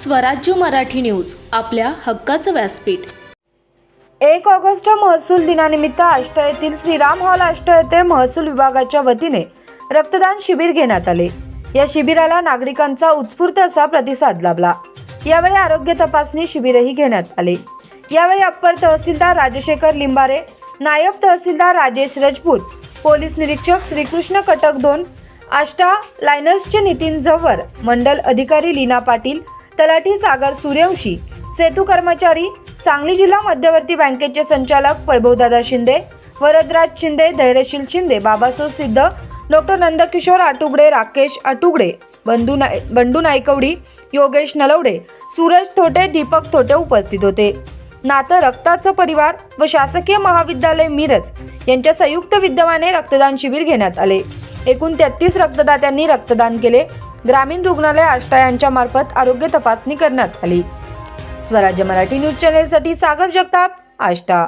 स्वराज्य मराठी न्यूज आपल्या हक्काचं व्यासपीठ. एक ऑगस्ट महसूल दिनानिमित्त आष्टा येथील श्रीराम हॉल आष्टा येथे महसूल विभागाच्या वतीने रक्तदान शिबिर घेण्यात आले. या शिबिराला नागरिकांचा उत्स्फूर्त असा प्रतिसाद लाभला. यावेळी आरोग्य तपासणी शिबिरही घेण्यात आले. यावेळी अप्पर तहसीलदार राजशेखर लिंबारे नायब तहसीलदार राजेश रजपूत पोलीस निरीक्षक श्रीकृष्ण कटक दोन आष्टा लायनर्सचे नितीन झव्वर मंडल अधिकारी लीना पाटील तलाठी सागर सूर्यवंशी सेतू कर्मचारी सांगली जिल्हा मध्यवर्ती बँकेचे संचालक वैभवदादा शिंदे वरदराज शिंदे धैर्यशील शिंदे बाबासो सिद्ध डॉक्टर नंदकिशोर आटुगडे राकेश आटुगडे बंधू नाय बंडू नायकवडी योगेश नलवडे सूरज थोटे दीपक थोटे उपस्थित होते. नातं रक्ताचं परिवार व शासकीय महाविद्यालय मिरज यांच्या संयुक्त विद्यमाने रक्तदान शिबिर घेण्यात आले. एकूण तेहतीस रक्तदात्यांनी रक्तदान केले. ग्रामीण रुग्णालय आष्टा यांच्या मार्फत आरोग्य तपासणी करण्यात आली. स्वराज्य मराठी न्यूज चॅनेलसाठी सागर जगताप आष्टा.